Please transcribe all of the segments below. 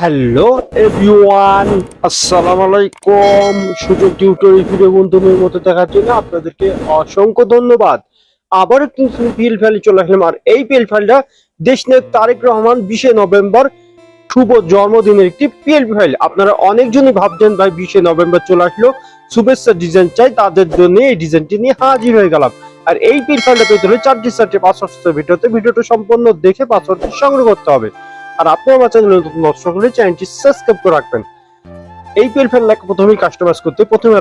Hello everyone, আসসালামু আলাইকুম। সুযোগ টিউটোরিয়াল ভিডিও বন্ধুদের মতো দেখার জন্য আপনাদেরকে অসংখ্য ধন্যবাদ। আবার একটু পিএল ফাইলে চলে আসলাম, আর এই পিএল ফাইলটা দেশনেক তারেক রহমান বিশে নভেম্বর শুভ জন্মদিনের একটি পিএল ফাইল আপনারা অনেকজনই ভাবছেন, ভাই, বিশে নভেম্বর চলে আসলো, শুভেচ্ছা ডিজাইন চাই, তাদের জন্য এই ডিজাইনটি নিয়ে হাজির হয়ে গেলাম। আর এই পিএল ফাইলটা পেতে হলে চারটি চারটি পাসওয়ার্ড ভিডিওতে ভিডিওটা সম্পূর্ণ দেখে পাসওয়ার্ডটি সংগ্রহ করতে হবে। আর আপনি আমার চ্যানেলে নতুন হলে চ্যানেলটি সাবস্ক্রাইব করে রাখবেন। এই পেল ফেল লেখা প্রথমেই কাস্টমাইজ করতে প্রথমে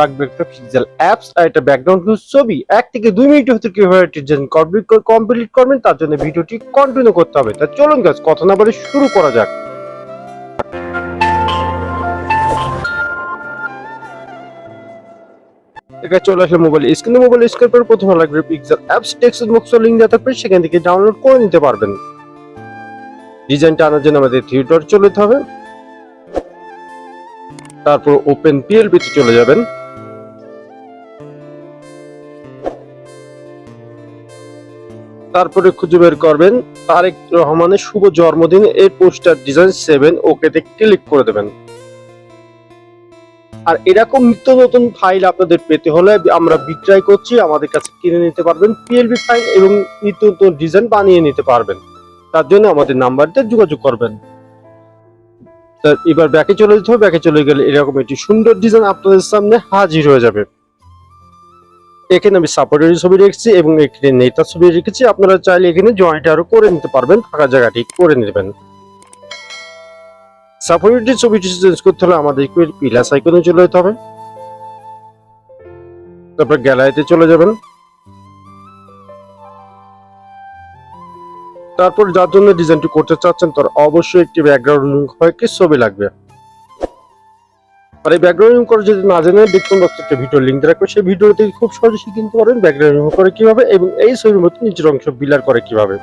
লাগবে একটা পিক্সেল অ্যাপস আর একটা ব্যাকগ্রাউন্ড ছবি। এক থেকে দুই মিনিটের ভিতরে কীভাবে ডিজাইন কমপ্লিট করবেন তার জন্য ভিডিওটি কন্টিনিউ করতে হবে। তা চলুন গাছ কথা না বলে শুরু করা যাক। এখানে চলে আসলে মোবাইল স্ক্রিনে মোবাইল স্ক্রিন পর প্রথমে লাগবে pixel apps text box link দেওয়া থাকবে। সেখান থেকে ডাউনলোড করে নিতে পারবেন। ডিজাইনটা আনার জন্য আমাদের থিয়েটার চলে যেতে হবে। তারপর ওপেন পিএলপি তে চলে যাবেন। তারপরে খুঁজে বের করবেন তারেক রহমানের শুভ জন্মদিন, এই পোস্টার ডিজাইন সেভেন ওকেতে ক্লিক করে দেবেন। আর এরকম নিত্য নতুন ফাইল আপনাদের পেতে হলে আমরা বিক্রয় করছি, আমাদের কাছে কিনে নিতে পারবেন পিএলবি ফাইল এবং নিত্য নতুন ডিজাইন বানিয়ে নিতে পারবেন। তার জন্য আমাদের নাম্বারটা যোগাযোগ করবেন। এবার ব্যাকে চলে যেতে হবে। ব্যাকে চলে গেলে এরকম একটি সুন্দর ডিজাইন আপনাদের সামনে হাজির হয়ে যাবে। এখানে আমি সাপোর্টের ছবি রেখেছি এবং এখানে নেতার ছবি রেখেছি। আপনারা চাইলে এখানে জয়েন্ট আরও করে নিতে পারবেন। ফাঁকা জায়গাটি করে নেবেন। সাপোর্টের ছবিটি চেঞ্জ করতে হলে আমাদের পিলাস আইকনে চলে যেতে হবে। তারপর গ্যালারিতে চলে যাবেন। তারপর যার জন্য ডিজাইনটি করতে চাচ্ছেন, তার অবশ্যই একটি ব্যাকগ্রাউন্ড হয় কি ছবি লাগবে। আর এই ব্যাকগ্রাউন্ড করে যদি না জানেন বক্সে একটা ভিডিও লিংক রাখবে সেই ভিডিওতে খুব সহজে শিখে নিতে পারবেন ব্যাকগ্রাউন্ড করে কীভাবে এবং এই ছবির মতো নিচের অংশ বিলার করে কীভাবে।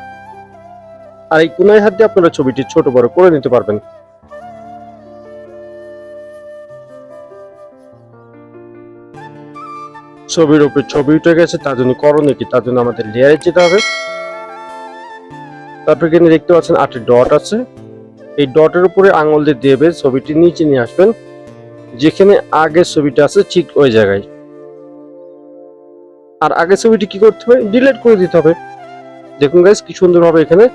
আর এই কোনায় হাত দিয়ে আপনারা ছবিটি ছোট, বড় করে নিতে পারবেন। ছবির উপর ছবি উঠে গেছে, তার জন্য করণীয় কি তার জন্য আমাদের লেয়ারে যেতে হবে। তারপর এখানে দেখতে পাচ্ছেন আটটি ডট আছে। এই ডটের উপরে আঙুল দিয়ে দেবে ছবিটি, নিচে নিয়ে আসবেন। যেখানে আগে ছবিটা আছে ঠিক ওই জায়গায়। আর আগে ছবিটি কি করতে হবে? ডিলিট করে দিতে হবে। দেখুন গাইস কি সুন্দরভাবে এখানে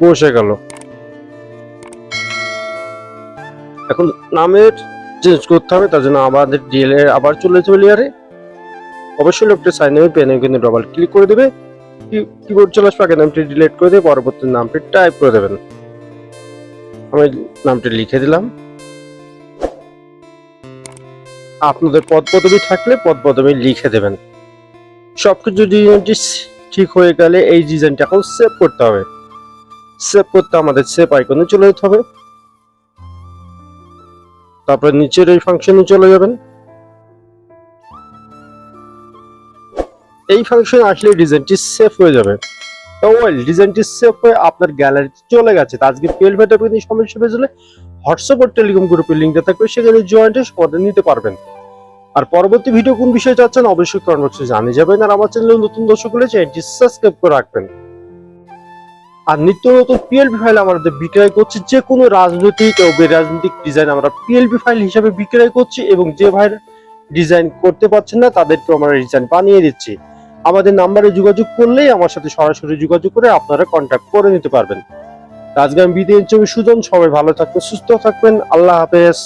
বসে গেল। এখন নামের চেঞ্জ করতে হবে, তার জন্য আমাদের ডিএলএ আবার চলে যাবে লেয়ারে অবশ্যই লোকটা সাইন পেনে কিন্তু ডবল ক্লিক করে দেবে। কিবোর্ড চলে আসবে, আগে নামটি ডিলিট করে দিয়ে পরবর্তী নামটি টাইপ করে দেবেন। আমি নামটি লিখে দিলাম। আপনাদের পদ পদবি থাকলে পদ পদবি লিখে দেবেন। সবকিছু ডিজাইনটি ঠিক হয়ে গেলে এই ডিজাইনটা এখন সেভ করতে হবে। সেভ করতে আমাদের সেভ আইকনে চলে যেতে হবে। তারপরে নিচের এই ফাংশনে চলে যাবেন। এই ফাংশন আসলে ডিজাইনটি সেভ হয়ে যাবে। ওয়েল ডিজাইনটি সেভ হয়ে আপনার গ্যালারিতে চলে গেছে। আজকে পেল ভেটা পেয়ে সমস্যা পেয়েছিলে হোয়াটসঅ্যাপ টেলিকম গ্রুপের লিঙ্কটা থাকবে, সেখানে জয়েন্টে সমাধান নিতে পারবেন। আর পরবর্তী ভিডিও কোন বিষয়ে চাচ্ছেন, অবশ্যই কমেন্ট বক্সে জানিয়ে যাবেন। আর আমার চ্যানেলে নতুন দর্শক হলে চ্যানেলটি সাবস্ক্রাইব করে রাখবেন। আর নিত্য নতুন পিএলপি ফাইল আমাদের বিক্রয় করছি, যে কোনো রাজনৈতিক ও বেরাজনৈতিক ডিজাইন আমরা পিএলপি ফাইল হিসাবে বিক্রয় করছি এবং যে ভাই ডিজাইন করতে পারছেন না তাদেরকে আমরা ডিজাইন বানিয়ে দিচ্ছি। আমাদের নাম্বারে যোগাযোগ করলেই আমার সাথে সরাসরি যোগাযোগ করে আপনারা কন্ট্যাক্ট করে নিতে পারবেন। রাজগ্রাম বিদেশ বিদায় সুজন, সবাই ভালো থাকবেন, সুস্থ থাকবেন, আল্লাহ হাফেজ।